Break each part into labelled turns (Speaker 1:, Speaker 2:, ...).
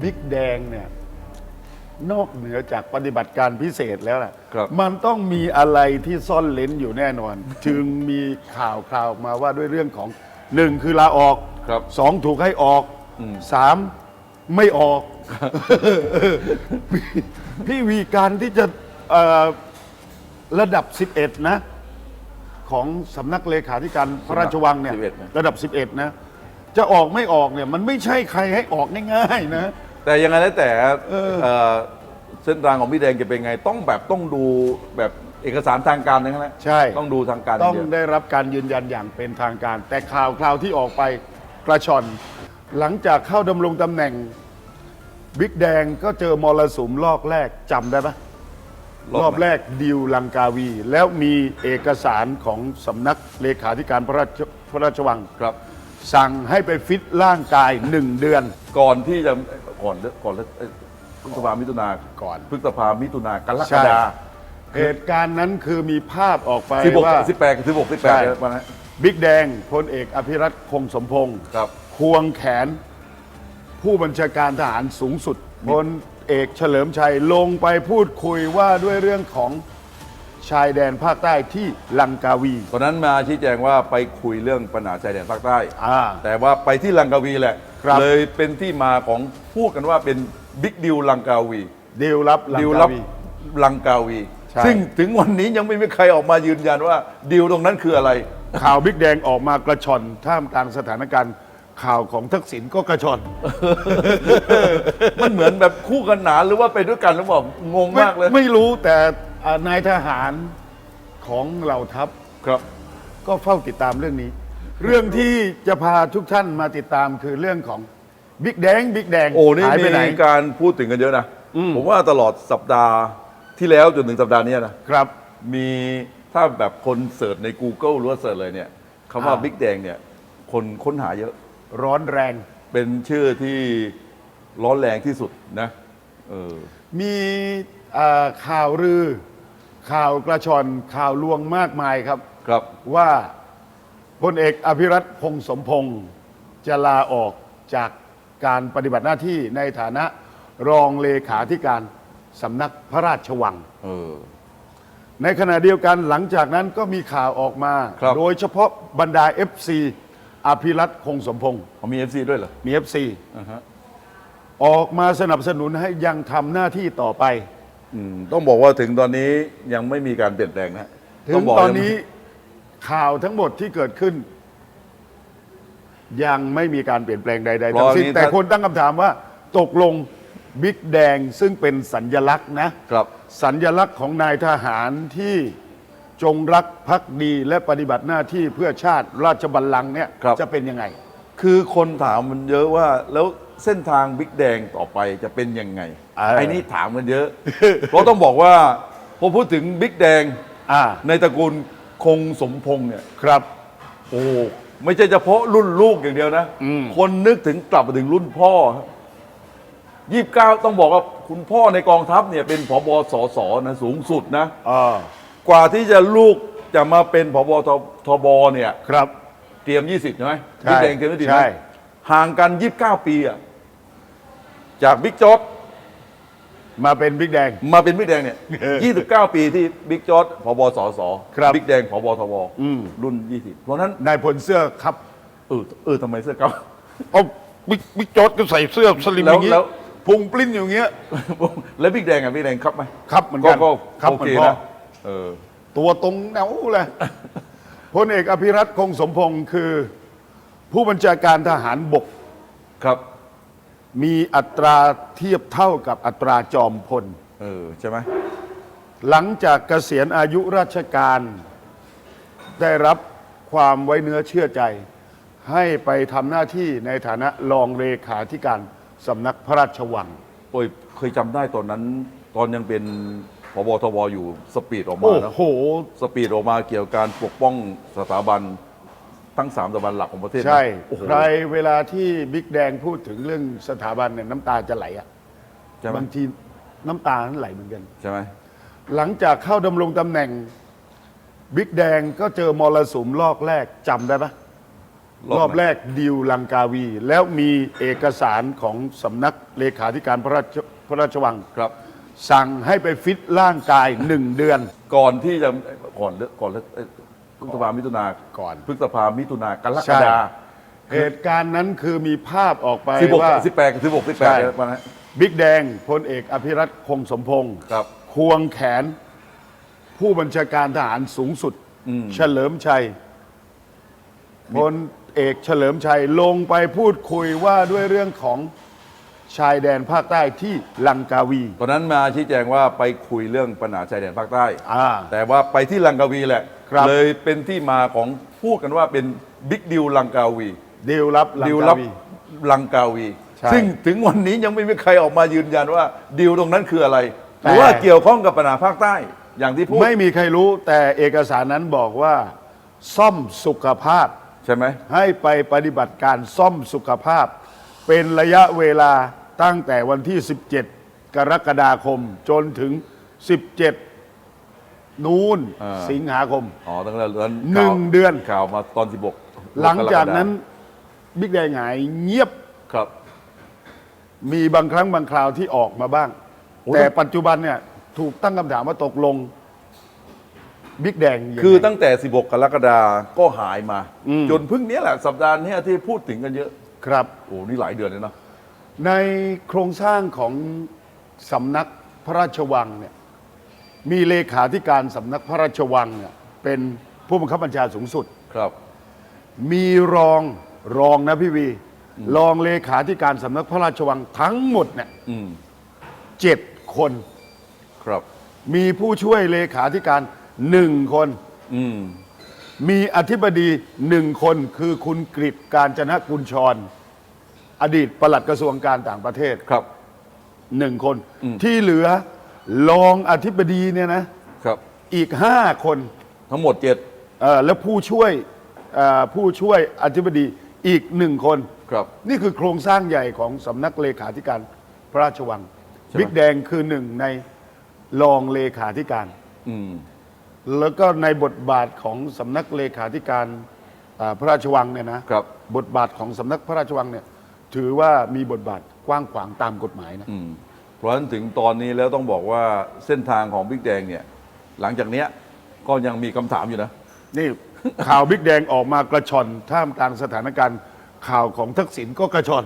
Speaker 1: บิ๊กแดงเนี่ยนอกเหนือจากปฏิบัติการพิเศษแล้วล่ะ
Speaker 2: ครับ
Speaker 1: มันต้องมีอะไรที่ซ่อนเลนอยู่แน่นอน จึงมีข่าวคราวมาว่าด้วยเรื่องของหนึ่งคือลาออก
Speaker 2: ครับ
Speaker 1: สองถูกให้ออก
Speaker 2: อืม
Speaker 1: สามไม่ออกพี่พี่วีการที่จะเอ่อระดับ 11 นะ ของสำนักเลขาธิการพระราชวังเนี่ย
Speaker 2: 11นะ
Speaker 1: ระดับ 11 นะ จะออกไม่ออกเนี่ย มันไม่ใช่ใครให้ออกง่ายๆนะ
Speaker 2: แต่ยังไงแล้วแต่
Speaker 1: เออ
Speaker 2: เอ่อเส้นทางของพี่แดงจะเป็นไง ต้องแบบต้องดูแบบเอกสารทางการทั้งนั้นนะ
Speaker 1: ใช่
Speaker 2: ต้องดูทางการ
Speaker 1: ต้อง
Speaker 2: เยอะ
Speaker 1: ได้รับการยืนยันอย่างเป็นทางการ แต่ข่าวคราวที่ออกไปกระชอน หลังจากเข้าดำรงตำแหน่งบิ๊กแดงก็เจอมรสุมรอบแรกจำได้ปะ
Speaker 2: รอบ
Speaker 1: รอบแรกดิวลังกาวี แล้วมีเอกสารของสำนักเลขาธิการพระราชพระราชวัง
Speaker 2: ครับ
Speaker 1: สั่งให้ไปฟิตร่างกายหนึ่งเดือน
Speaker 2: ก่อนที่จะก่อนก่อนเอ้ยพฤษภามิถุนา
Speaker 1: ก่อน
Speaker 2: พฤษภามิถุนากรก
Speaker 1: ใช่
Speaker 2: ฎา
Speaker 1: เหตุการณ์นั้นคือมีภาพออกไป
Speaker 2: สิบหก
Speaker 1: ว่า
Speaker 2: สิบแปดสิบหกสิบแป
Speaker 1: ใช่
Speaker 2: ดวันนั้น
Speaker 1: บิ๊กแดงพลเอกอภิรัตคงสมพงศ์
Speaker 2: ครับ
Speaker 1: ควงแขน ผู้บัญชาการทหารสูงสุดพลเอกเฉลิมชัยลงไปพูดคุยว่าด้วยเรื่องของ ชายแดนภาคใต้ที่ลังกาวี
Speaker 2: ตอนนั้นมาชี้แจงว่าไปคุยเรื่องปัญหาชายแดนภาคใต้
Speaker 1: อ่า
Speaker 2: แต่ว่าไปที่ลังกาวีแหละ
Speaker 1: ครับ
Speaker 2: เลยเป็นที่มาของพูดกันว่าเป็นบิ๊กดิวลังกาวี
Speaker 1: ดีลลับลัง
Speaker 2: ดิว
Speaker 1: กา
Speaker 2: ลับ
Speaker 1: วี
Speaker 2: ลังกาวี
Speaker 1: ใช่
Speaker 2: ซึ่งถึงวันนี้ยังไม่มีใครออกมายืนยันว่าดิวตรงนั้นคืออะไร
Speaker 1: ข่าวบิ๊กแดงออกมากระชอนท่ามกลางสถานการณ์ข่าวของทักษิณก็กระชอน
Speaker 2: มันเหมือนแบบคู่กันหนาหรือว่าไปด้วยกันหรือเปล่างงมากเลย
Speaker 1: ไไม่รู้แต่ อ่านายทหารของเหล่าทัพ
Speaker 2: ครับ
Speaker 1: ก็เฝ้าติดตามเรื่องนี้ เรื่องที่จะพาทุกท่านมาติดตามคือเรื่องของบิ๊กแดงบิ๊กแดง
Speaker 2: โอ้นี่
Speaker 1: หายไปไหน
Speaker 2: มีการพูดถึงกันเยอะนะ
Speaker 1: อืม
Speaker 2: ผมว่าตลอดสัปดาห์ที่แล้วจนถึงสัปดาห์นี้นะ
Speaker 1: ครับ
Speaker 2: มีถ้าแบบคนเสิร์ชใน Google หรือว่าเสิร์ชเลยเนี่ยคำว่า
Speaker 1: อ่า
Speaker 2: บิ๊กแดงเนี่ย คนค้นหาเยอะ
Speaker 1: ร้อนแรง
Speaker 2: เป็นชื่อที่ร้อนแรงที่สุดนะ เออ
Speaker 1: มีเอ่อข่าวลือ ข่าวกระชอนข่าวลวงมากมายครับ
Speaker 2: ครับ
Speaker 1: ว่าพลเอกอภิรัตพงษ์สมพงศ์จะลาออกจากการปฏิบัติหน้าที่ในฐานะรองเลขาธิการสำนักพระราชวัง
Speaker 2: เออ
Speaker 1: ในขณะเดียวกันหลังจากนั้นก็มีข่าวออกมา
Speaker 2: ครับ
Speaker 1: โดยเฉพาะบรรดา FC อภิรัตคงสมพงศ์
Speaker 2: เขามี FC ด้วยเหรอ
Speaker 1: มี FC
Speaker 2: อ่าฮะ
Speaker 1: ออกมาสนับสนุนให้ยังทำหน้าที่ต่อไป
Speaker 2: อืมต้องบอกว่าถึงตอนนี้ยังไม่มีการเปลี่ยนแปลงนะ
Speaker 1: ถึ
Speaker 2: ต้องบอก
Speaker 1: ตอน
Speaker 2: ยัง
Speaker 1: นี้ข่าวทั้งหมดที่เกิดขึ้น ยังไม่มีการเปลี่ยนแปลงใดๆทั้งสิ้นแต่คนตั้งคำถามว่า ตกลงบิ๊กแดงซึ่งเป็นสัญญลักษณ์นะ
Speaker 2: ครับ
Speaker 1: สัญญลักษณ์ของนายทหารที่จงรักภักดีและปฏิบัติหน้าที่เพื่อชาติราชบัลลังก์เนี่ย
Speaker 2: ครับ
Speaker 1: จะเป็นยังไง
Speaker 2: คือคนถามมันเยอะว่าแล้ว เส้นทางบิ๊กแดงต่อไปจะเป็นยังไง
Speaker 1: เออ
Speaker 2: ไอ้นี่ถามกันเยอะ เพราะต้องบอกว่าพอพูดถึงบิ๊กแดง
Speaker 1: อ่า
Speaker 2: ในตระกูลคงสมพงษ์เนี่ย
Speaker 1: ครับ
Speaker 2: โอ้ไม่ใช่เฉพาะรุ่นลูกอย่างเดียวนะ
Speaker 1: อืม
Speaker 2: คนนึกถึงกลับมาถึงรุ่นพ่อยี่สิบเก้าต้องบอกว่าคุณพ่อในกองทัพเนี่ยเป็นผบสสนะสูงสุดนะ
Speaker 1: อ่าก
Speaker 2: ว่าที่จะลูกจะมาเป็นผบททบเนี่ย
Speaker 1: ครับ
Speaker 2: เตรียม 20ใช่ไหม
Speaker 1: ใช่
Speaker 2: บิ๊กแดงเตรียมยี่สิบ
Speaker 1: ใช่
Speaker 2: ห่างกัน 29 ปีอะ จากบิ๊กจ๊อด
Speaker 1: มาเป็นบิ๊กแดง
Speaker 2: มาเป็นบิ๊กแดงเนี่ย
Speaker 1: เออ
Speaker 2: 29 ปีที่บิ๊กจ๊อดผบสส
Speaker 1: ครับ
Speaker 2: บิ๊กแดงผบทบ
Speaker 1: อืม
Speaker 2: รุ่น 20 เพราะฉะนั้น
Speaker 1: นายพลเสื้อครับ
Speaker 2: เออเออทำไมเสื้อเขา
Speaker 1: เอาบิ๊กบิ๊กจอดก็ใส่เสื้อสลิม
Speaker 2: แล้
Speaker 1: อ
Speaker 2: ว
Speaker 1: ย่างนี้
Speaker 2: แล้ว
Speaker 1: พุงปลิ้นอยู่อย่างเงี้ย
Speaker 2: แล้วบิ๊กแดงอะบิ๊กแดงครับไหม
Speaker 1: ครับเหมือนกัน
Speaker 2: ก็
Speaker 1: ครับ
Speaker 2: โอ
Speaker 1: เหมือ
Speaker 2: เคน
Speaker 1: พ่อ
Speaker 2: นะเออ
Speaker 1: ตัวตรงแนวเลยพลเอกอภิรัตคงสมพงศ์คือ ผู้บัญชาการทหารบก
Speaker 2: ครับ
Speaker 1: มีอัตราเทียบเท่ากับอัตราจอมพล
Speaker 2: เออใช่ไหม
Speaker 1: หลังจากเกษียณอายุราชการ ได้รับความไว้เนื้อเชื่อใจ ให้ไปทำหน้าที่ในฐานะรองเลขาธิการสำนักพระราชวัง
Speaker 2: โอ้ยเคยจำได้ตอนนั้น ตอนยังเป็นผบทบอยู่สปีดออกมา
Speaker 1: โอ้
Speaker 2: นะ
Speaker 1: โห
Speaker 2: สปีดออกมาเกี่ยวกับการปกป้องสถาบัน ทั้งสามสถาบันหลักของประเทศนะ
Speaker 1: ใช่
Speaker 2: โอ้โห
Speaker 1: ใครเวลาที่บิ๊กแดงพูดถึงเรื่องสถาบันเนี่ยน้ำตาจะไหลอะ
Speaker 2: ใช่ไหม
Speaker 1: บางทีน้ำตานั้นไหลเหมือนกัน
Speaker 2: ใช่ไหม
Speaker 1: หลังจากเข้าดำรงตำแหน่งบิ๊กแดงก็เจอมรสุมลอกแรกจำได้ปะรอบแรกดิวลังกาวี แล้วมีเอกสารของสำนักเลขาธิการพระราชพระราชวัง
Speaker 2: ครับ
Speaker 1: สั่งให้ไปฟิตร่างกายหนึ่งเดือน
Speaker 2: ก่อนที่จะก่อนเลือกก่อนเลือกเอ้ย พฤษภามิถุนา
Speaker 1: ก่อน
Speaker 2: พฤษภามิถุนากรก
Speaker 1: ใช่
Speaker 2: ฎา
Speaker 1: เหตุการณ์นั้นคือมีภาพออกไป
Speaker 2: สิบหก
Speaker 1: ว่า
Speaker 2: สิบแปดสิบหกสิบแป
Speaker 1: ใช่
Speaker 2: ดประมาณนั้น
Speaker 1: บิ๊กแดงพลเอกอภิรัตคงสมพงศ์
Speaker 2: ครับ
Speaker 1: ควงแขน ผู้บัญชาการทหารสูงสุด
Speaker 2: อืม
Speaker 1: เฉลิมชัยพลเอกเฉลิมชัยลงไปพูดคุยว่าด้วยเรื่องของชายแดนภาคใต้ที่ลังกาวี
Speaker 2: ตอนนั้นมาชี้แจงว่าไปคุยเรื่องปัญหาชายแดนภาคใต้
Speaker 1: อ่า
Speaker 2: แต่ว่าไปที่ลังกาวีแหละ
Speaker 1: ครับ
Speaker 2: เลยเป็นที่มาของพูดกันว่าเป็นบิ๊กดิวลังกาวี
Speaker 1: ดีลลับลัง
Speaker 2: ดิว
Speaker 1: กา
Speaker 2: ลับ
Speaker 1: วี
Speaker 2: ลังกาวี
Speaker 1: ใช่
Speaker 2: ซึ่งถึงวันนี้ยังไม่มีใครออกมายืนยันว่าดิวตรงนั้นคืออะไรห
Speaker 1: แต่
Speaker 2: รือว่าเกี่ยวข้องกับปัญหาภาคใต้อย่างที่พูด
Speaker 1: ไม่มีใครรู้แต่เอกสารนั้นบอกว่าซ่อมสุขภาพ
Speaker 2: ใช่ไหม
Speaker 1: ให้ไปปฏิบัติการซ่อมสุขภาพ เป็นระยะเวลาตั้งแต่วันที่ 17 กรกฎาคมจนถึง 17 นูน
Speaker 2: อ่า
Speaker 1: สิงหาคม
Speaker 2: อ๋อตั้งแต่นั้น
Speaker 1: หนึ่ง
Speaker 2: ข่าว
Speaker 1: เดือน
Speaker 2: ข่าวมาตอน 16
Speaker 1: หลังจากนั้นบิ๊กแดงหายเงียบ
Speaker 2: ครับ
Speaker 1: มีบางครั้งบางคราวที่ออกมาบ้าง
Speaker 2: โอ้
Speaker 1: แต่ปัจจุบันเนี่ยถูกตั้งคำถามว่าตกลงบิ๊กแดงยังไง
Speaker 2: คือตั้งแต่ 16 กรกฎาก็หายมา
Speaker 1: อืม
Speaker 2: จนเพิ่งเนี้ยแหละสัปดาห์เนี้ยที่พูดถึงกันเยอะ
Speaker 1: ครับ
Speaker 2: โอ้นี่หลายเดือนเลยเนาะ
Speaker 1: ในโครงสร้างของสำนักพระราชวังเนี่ย มีเลขาธิการสำนักพระราชวังเนี่ยเป็นผู้บังคับบัญชาสูงสุด
Speaker 2: ครับ
Speaker 1: มีรองรองนะพี่วี รองเลขาธิการสำนักพระราชวังทั้งหมดเนี่ย
Speaker 2: อืม
Speaker 1: เจ็ดคน
Speaker 2: ครับ
Speaker 1: มีผู้ช่วยเลขาธิการหนึ่งคน
Speaker 2: อืม
Speaker 1: มีอธิบดีหนึ่งคนคือคุณกฤษการจนะกุลชร อดีตปลัดกระทรวงการต่างประเทศ
Speaker 2: ครับ
Speaker 1: หนึ่งคน
Speaker 2: อืม
Speaker 1: ที่เหลือ รองอธิบดีเนี่ยนะครับ อีกห้าคน
Speaker 2: ทั้งหมดเจ็ด
Speaker 1: เอ่อแล้วผู้ช่วยเอ่อผู้ช่วยอธิบดีอีกหนึ่งคน
Speaker 2: ครับ
Speaker 1: นี่คือโครงสร้างใหญ่ของสำนักเลขาธิการพระราชวัง
Speaker 2: ใช่ไหม
Speaker 1: บิ๊กแดงคือหนึ่งในรองเลขาธิการ
Speaker 2: อืม
Speaker 1: แล้วก็ในบทบาทของสำนักเลขาธิการอ่าพระราชวังเนี่ยนะครับ บทบาทของสำนักพระราชวังเนี่ยถือว่ามีบทบาทกว้างขวางตามกฎหมายนะ
Speaker 2: อืม เพราะฉะนั้นถึงตอนนี้แล้วต้องบอกว่าเส้นทางของบิ๊กแดงเนี่ย หลังจากเนี้ยก็ยังมีคำถามอยู่นะ
Speaker 1: นี่ ข่าวบิ๊กแดงออกมากระชอนท่ามกลางสถานการณ์ข่าวของทักษิณก็กระชอน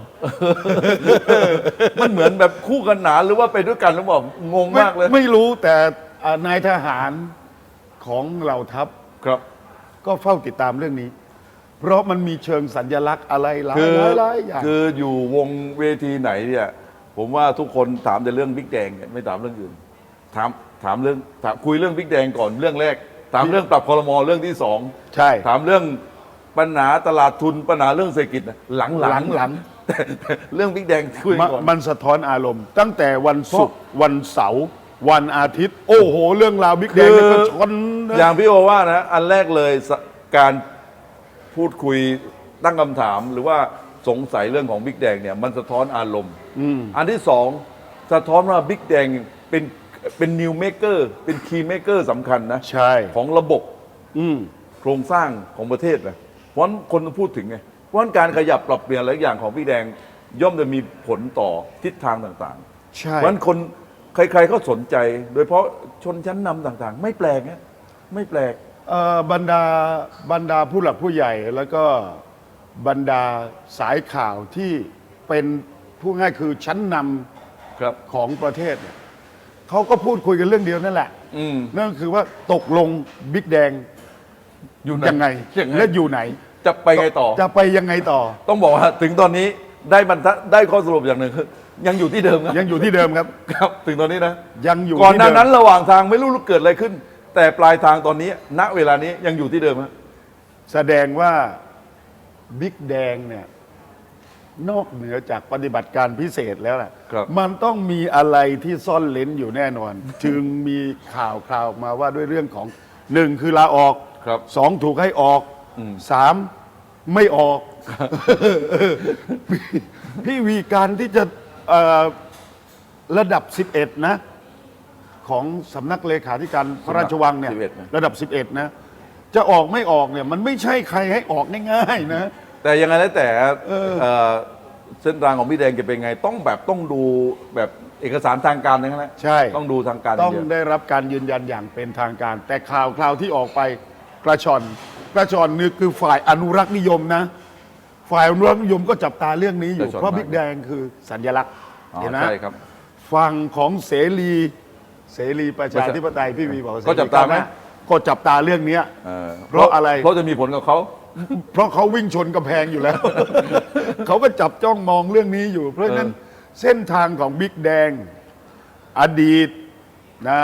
Speaker 2: มันเหมือนแบบคู่กันหนาหรือว่าไปด้วยกันหรือเปล่างงมากเลย
Speaker 1: ไไม่รู้แต่อ่านายทหารของเหล่าทัพ
Speaker 2: ครับ
Speaker 1: ก็เฝ้าติดตามเรื่องนี้ เพราะมันมีเชิงสัญลักษณ์อะไรหลาย
Speaker 2: คือ
Speaker 1: หลายอย่าง
Speaker 2: คืออยู่วงเวทีไหนเนี่ย ผมว่าทุกคนถามแต่เรื่องบิ๊กแดงเนี่ยไม่ถามเรื่องอื่น ถามถามเรื่องถามคุยเรื่องบิ๊กแดงก่อนเรื่องแรก ถามเรื่องปรับคอรมอเรื่องที่สอง
Speaker 1: ใช่
Speaker 2: ถามเรื่องปัญหาตลาดทุนปัญหาเรื่องเศรษฐกิจนะหลัง
Speaker 1: หลังหลัง
Speaker 2: แต่แต่เรื่องบิ๊กแดงคุย
Speaker 1: มะ
Speaker 2: ก่อน
Speaker 1: มันสะท้อนอารมณ์ ตั้งแต่วันศุกร์วันเสาร์วันอาทิตย์ โอ้โห เรื่องราวบิ๊กแดงเนี่ยก็ชนนะ
Speaker 2: อย่างพี่โอว่านะ อันแรกเลยสการพูดคุยตั้งคำถามหรือว่า สงสัยเรื่องของบิ๊กแดงเนี่ยมันสะท้อนอารมณ์อันที่สองสะท้อนว่าบิ๊กแดงเป็นเป็นนิวเมเกอร์เป็นคีย์เมเกอร์สำคัญนะ
Speaker 1: ใช่
Speaker 2: ของระบบ
Speaker 1: อืม
Speaker 2: โครงสร้างของประเทศนะเพราะฉะนั้นคนพูดถึงไงเพราะฉะนั้นการขยับปรับเปลี่ยนหลายอย่างของบิ๊กแดงย่อมจะมีผลต่อทิศทางต่างๆ
Speaker 1: ใช่
Speaker 2: เพราะฉะนั้นคนใครๆก็สนใจ โดยเฉพาะชนชั้นนำต่างๆ ไม่แปลกนะไม่แปลก
Speaker 1: เอ่อบรรดาบรรดาผู้หลักผู้ใหญ่แล้วก็ บรรดาสายข่าวที่เป็นผู้ง่ายคือชั้นนำ
Speaker 2: ครับ
Speaker 1: ของประเทศเนี่ยเขาก็พูดคุยกันเรื่องเดียวนั่นแหละ
Speaker 2: อืม
Speaker 1: นั่นก็คือว่าตกลงบิ๊กแดง
Speaker 2: อยู่ไหน
Speaker 1: ยังไง
Speaker 2: ยังไง
Speaker 1: และอยู่ไหน
Speaker 2: จะไปไงต่อ
Speaker 1: จะไปยังไงต่อ
Speaker 2: ต้องบอกว่าถึงตอนนี้ได้บรรทัดได้ข้อสรุปอย่างหนึ่งคือยังอยู่ที่เดิมครับ
Speaker 1: ยังอยู่ที่เดิมครับ
Speaker 2: ครับ ถึงตอนนี้นะ
Speaker 1: ยังอยู่
Speaker 2: ก่อนห
Speaker 1: ที่
Speaker 2: น้า
Speaker 1: เดิม
Speaker 2: นั้นระหว่างทางไม่รู้เกิดอะไรขึ้น แต่ปลายทางตอนนี้ ณเวลานี้ยังอยู่ที่เดิมครับ
Speaker 1: แสดงว่า บิ๊กแดงเนี่ยนอกเหนือจากปฏิบัติการพิเศษแล้วล่ะ
Speaker 2: ครับ
Speaker 1: มันต้องมีอะไรที่ซ่อนเลนอยู่แน่นอน จึงมีข่าวคราวออกมาว่าด้วยเรื่องของหนึ่งคือลาออก
Speaker 2: ครับ
Speaker 1: สองถูกให้ออก
Speaker 2: อืม
Speaker 1: สามไม่ออกพี่พี่วีการที่จะเอ่อระดับ 11 นะ ของสำนักเลขาธิการพระราชวังเนี่ย
Speaker 2: 11นะ
Speaker 1: ระดับ 11 นะ จะออกไม่ออกเนี่ยมันไม่ใช่ใครให้ออกง่ายๆนะ
Speaker 2: แต่ยังไงแล้วแต่เอ่อเส้นทางของพี่แดงจะเป็นไง ต้องแบบต้องดูแบบเอกสารทางการนะครับ
Speaker 1: ใช่
Speaker 2: ต้องดูทางการ
Speaker 1: ต้อง
Speaker 2: เยอะ
Speaker 1: ได้รับการยืนยันอย่างเป็นทางการ แต่ข่าวคราวที่ออกไปกระชอนกระชอนนี่คือฝ่ายอนุรักษ์นิยมนะ ฝ่ายอนุรักษ์นิยมก็จับตาเรื่องนี้อยู่
Speaker 2: กระชอน
Speaker 1: เพราะ
Speaker 2: มาก
Speaker 1: บิ๊กแดงคือสัญลักษณ์
Speaker 2: อ๋อ
Speaker 1: เห็นไหม
Speaker 2: ใช่ครับ
Speaker 1: ฝั่งของเสรีเสรีประชาธิปไตยพี่วีบอกเสรี
Speaker 2: ก็จับตาไหม
Speaker 1: ก้วน้ ก็จับตาเรื่องเนี้ย
Speaker 2: ออ
Speaker 1: เพราะอะไร
Speaker 2: เพราะจะมีผลกับเขา
Speaker 1: เพราะเขาวิ่งชนกำแพงอยู่แล้ว เขาก็จับจ้องมองเรื่องนี้อยู่ เพราะฉะนั้นเส้นทางของบิ๊กแดง อดีตนะ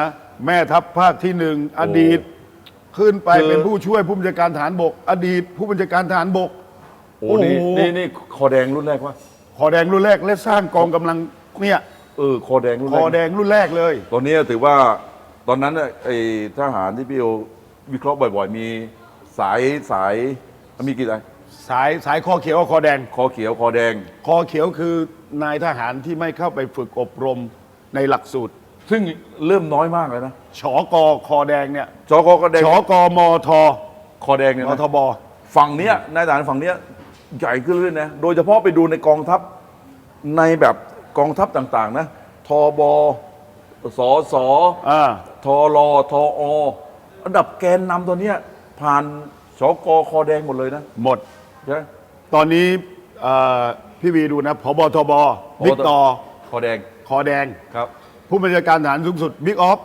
Speaker 1: แม่ทัพภาคที่หนึ่งอดีตขึ้นไป
Speaker 2: คือ
Speaker 1: เป็นผู้ช่วยผู้บัญชาการฐานบก อดีตผู้บัญชาการฐานบก
Speaker 2: โอ้นี่
Speaker 1: โอ้โห
Speaker 2: นี่นี่คอแดงรุ่นแรกวะ
Speaker 1: คอแดงรุ่นแรกและสร้างกองกำลังเนี่ย
Speaker 2: เออคอแดงรุ่น
Speaker 1: ค
Speaker 2: แรก
Speaker 1: อแดงรุ่นแรกเลย
Speaker 2: ตอนนี้ถือว่า ตอนนั้นน่ะไอ้ทหารที่พี่โอวิเคราะห์บ่อย ๆ มีสายสายมีกี่สาย
Speaker 1: สายสายคอเขียวกับคอแดง
Speaker 2: คอเขียวคอแดง
Speaker 1: คอเขียวคือนายทหารที่ไม่เข้าไปฝึกอบรมในหลักสูตร
Speaker 2: ซึ่งเริ่มน้อยมากเลยนะ
Speaker 1: ชอกอคอแดงเนี่ย
Speaker 2: จอกก็แดง
Speaker 1: ชอกมท
Speaker 2: คอแดงเนี่ย
Speaker 1: ม
Speaker 2: นะ
Speaker 1: ทบ
Speaker 2: ฝั่งเนี้ยนายทหารฝั่งเนี้ยใหญ่ขึ้นเรื่อยๆนะโดยเฉพาะไปดูในกองทัพในแบบกองทัพต่างๆนะทบสส
Speaker 1: อ่า
Speaker 2: ทรทออันดับแกนนำตัวเนี้ยผ่านสกคอแดงหมดเลยนะ
Speaker 1: หมด
Speaker 2: ใช่ไหม
Speaker 1: ตอนนี้เอ่อพี่วีดูนะพบทบบิ๊กต่อ
Speaker 2: คอแดง
Speaker 1: คอแดง
Speaker 2: ครับ
Speaker 1: ผู้บัญชาการฐานสูงสุดบิ๊กออฟ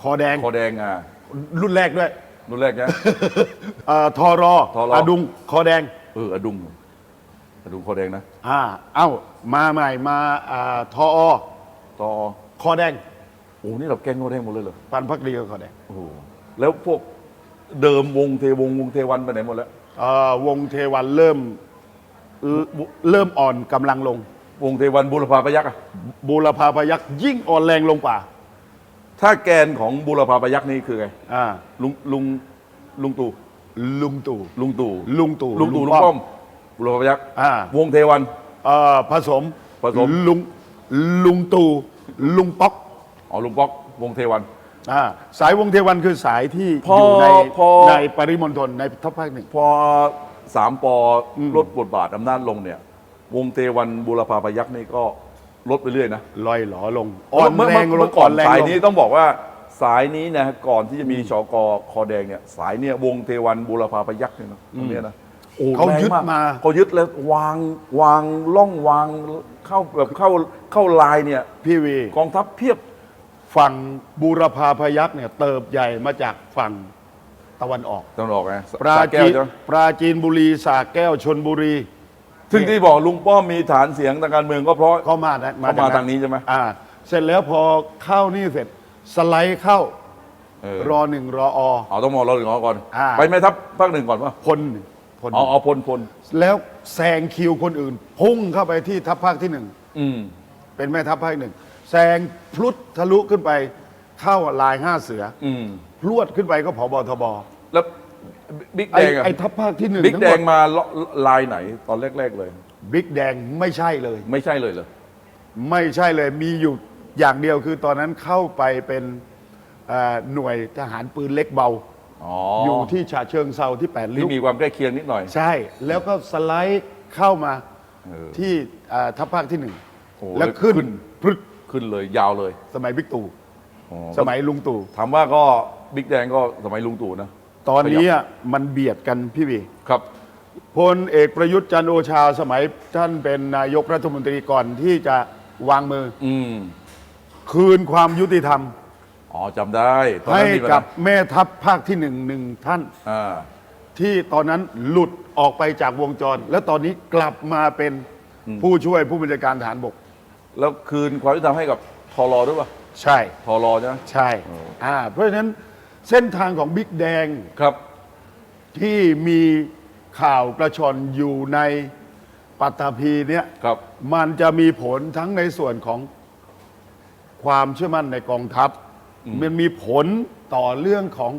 Speaker 1: คอแดง
Speaker 2: คอแดงอะ
Speaker 1: รุ่นแรกด้วย
Speaker 2: รุ่นแรกนะ
Speaker 1: เอ่อทอรอ
Speaker 2: ทร
Speaker 1: อดุงคอแดง
Speaker 2: เอออดุงอดุงคอแดงนะ
Speaker 1: อ่าเอ้ามาใหม่มาอ่าทอ
Speaker 2: ต่อ
Speaker 1: คอแดง
Speaker 2: โอ้นี่เราแกงคอแดงหมดเลยเหรอ
Speaker 1: พันพักดีกับคอแดง
Speaker 2: โอ้โหแล้วพวกเดิมวงเทวงวงเทวันไปไหนหมดแล้ว
Speaker 1: เอ่อวงเทวันเริ่มเอ่อเริ่มอ่อนกำลังลง
Speaker 2: วงเทวันบุรพาพยักษ์อะ
Speaker 1: บูรพาพยักษ์ยิ่งอ่อนแรงลงกว่า
Speaker 2: ถ้าแกนของบุรพาพยักษ์นี่คือไง
Speaker 1: อ่า
Speaker 2: ลุงลุงลุงตู่
Speaker 1: ลุงตู่
Speaker 2: ลุงตู่
Speaker 1: ลุงตู่
Speaker 2: ลุงตู่ลุงป้อมบุรพาพยักษ์
Speaker 1: อ่า
Speaker 2: วงเทวัน
Speaker 1: เอ่อผสม
Speaker 2: ผสม
Speaker 1: ลุงลุงตู่ลุงป๊อก
Speaker 2: อ๋อลุงป๊อกวงเทวัน
Speaker 1: อ่าสายวงเทวันคือสายที่
Speaker 2: พอ
Speaker 1: อยู่ใน
Speaker 2: พอ
Speaker 1: ในปริมณฑลในทัพภาคหนึ่ง
Speaker 2: พอสามปอลดบทบาทอำนาจลงเนี่ย วงเทวันบุรพาพยักษ์นี่ก็ลดไปเรื่อยนะ
Speaker 1: ลอยหลอลงอ่อน
Speaker 2: เมื่
Speaker 1: แรงล
Speaker 2: เมื่
Speaker 1: ง
Speaker 2: อก่อน
Speaker 1: แรง
Speaker 2: สาย
Speaker 1: ลง
Speaker 2: นี้ต้องบอกว่าสายนี้นะก่อนที่จะมีชกคอแดงเนี่ยสายเนี่ยวงเทวันบุรพาพยักษ์เนี่ยนะตรงเนี้ยนะโอ้
Speaker 1: เขา
Speaker 2: แรง
Speaker 1: ยึดมา
Speaker 2: เขายึดแล้ววางวางล่องวางเข้าแบบเข้าเข้าลายเนี่ย
Speaker 1: พี่วี
Speaker 2: กองทัพเพียบ
Speaker 1: ฝั่งบูรพาพยักษ์เนี่ยเติบใหญ่มาจากฝั่งตะวันออก
Speaker 2: ต้องบอกไง
Speaker 1: ปรา
Speaker 2: สแก้
Speaker 1: จี
Speaker 2: วนใช่ไหม
Speaker 1: ปราจีนบุรีสระแก้วชนบุรี
Speaker 2: ซึ่งที่บอกลุงป้อมมีฐานเสียงทางการเมืองก็เพราะ
Speaker 1: เขามานะ
Speaker 2: เขามาทางนี้ใช่ไหม
Speaker 1: อ่า เสร็จแล้วพอเข้านี่เสร็จสไลด์เข้า
Speaker 2: เออ
Speaker 1: รอหนึ่งรออ
Speaker 2: เอาต้องมองเราถึงก่อน
Speaker 1: อ่า
Speaker 2: ไปแม่ทัพภาคหนึ่งก่อนป่ะ
Speaker 1: พลหนึ่งพลห
Speaker 2: เอา
Speaker 1: นึ่ง
Speaker 2: เอาพลพล
Speaker 1: แล้วแซงคิวคนอื่น พุ่งเข้าไปที่ทัพภาคที่หนึ่ง
Speaker 2: อืม
Speaker 1: เป็นแม่ทัพภาคหนึ่ง แซงพลุดทะลุขึ้นไปเข้าลายห้าเสือ
Speaker 2: อืม
Speaker 1: พลวดขึ้นไปก็ผบทบ
Speaker 2: แล้วบิ๊ก
Speaker 1: ไอ้
Speaker 2: แดงอะ
Speaker 1: ไอ้ทัพภาคที่หนึ่ง
Speaker 2: บิ๊ก
Speaker 1: ทั้ง
Speaker 2: แด
Speaker 1: หม
Speaker 2: ง
Speaker 1: ด
Speaker 2: มาลายไหนตอนแรก ๆเลย
Speaker 1: บิ๊กแดงไม่ใช่เลย
Speaker 2: ไม่ใช่เลยเหรอ
Speaker 1: ไม่ใช่เลยมีอยู่อย่างเดียวคือตอนนั้นเข้าไปเป็นเอ่อหน่วยทหารปืนเล็กเบา
Speaker 2: อ๋อ
Speaker 1: อ
Speaker 2: อยู่
Speaker 1: ที่ฉะเชิงเซาที่แปดริ้
Speaker 2: ที่
Speaker 1: ว
Speaker 2: มีความใกล้เคียงนิดหน่อย
Speaker 1: ใช่ แล้วก็สไลด์เข้ามา
Speaker 2: เออ
Speaker 1: ที่เอ่อทัพภาคที่หนึ่ง
Speaker 2: โอ้
Speaker 1: แล้วขึ้น
Speaker 2: ขึ้น
Speaker 1: พรึด
Speaker 2: ขึ้นเลยยาวเลย
Speaker 1: สมัยบิ๊กตู่
Speaker 2: อ๋อ
Speaker 1: สมัยลุงตู่
Speaker 2: ถามว่าก็บิ๊กแดงก็สมัยลุงตู่นะ
Speaker 1: ตอนนี้อะมันเบียดกันพี่วี
Speaker 2: ครับ
Speaker 1: พลเอกประยุทธ์จันทร์โอชาสมัยท่านเป็นนายกรัฐมนตรีก่อนที่จะวางมือ
Speaker 2: อืม
Speaker 1: คืนความยุติธรรม
Speaker 2: อ๋อจำได้ตอน
Speaker 1: ให้
Speaker 2: นั้นมีปัญ
Speaker 1: กั
Speaker 2: หา
Speaker 1: บแม่ทัพภาคที่หนึ่งหนึ่งท่าน
Speaker 2: อ่า
Speaker 1: ที่ตอนนั้นหลุดออกไปจากวงจร แล้วตอนนี้กลับมาเป็นผู้ช่วยผู้บัญชาการฐานบก
Speaker 2: แล้วคืนความยุติธรรมให้กับทอรอด้วยป่ะ
Speaker 1: ใช่
Speaker 2: ทอรอใช่ไหม
Speaker 1: ใช่อ่าเพราะฉะนั้นเส้นทางของบิ๊กแดง
Speaker 2: ครับ
Speaker 1: ที่มีข่าวกระชอนอยู่ในปัตตภีเนี่ย
Speaker 2: ครับ
Speaker 1: มันจะมีผลทั้งในส่วนของความเชื่อมั่นในกองทัพ มันมีผลต่อเรื่องของ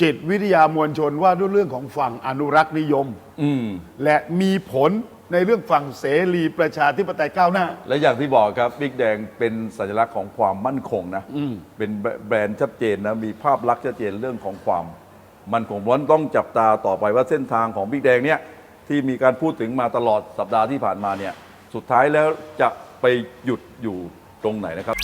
Speaker 1: จิตวิทยามวลชนว่าด้วยเรื่องของฝั่งอนุรักษ์นิยม
Speaker 2: อืม
Speaker 1: และมีผล ในเรื่องฝั่งเสรีประชาธิปไตยก้าวหน้า
Speaker 2: และอย่างที่บอกครับบิ๊กแดงเป็นสัญลักษณ์ของความมั่นคงนะเป็นแบรนด์ชัดเจนนะมีภาพลักษณ์ชัดเจนเรื่องของความมั่นคงเพราะฉะนั้นต้องจับตาต่อไปว่าเส้นทางของบิ๊กแดงเนี่ยที่มีการพูดถึงมาตลอดสัปดาห์ที่ผ่านมาเนี่ยสุดท้ายแล้วจะไปหยุดอยู่ตรงไหนนะครับ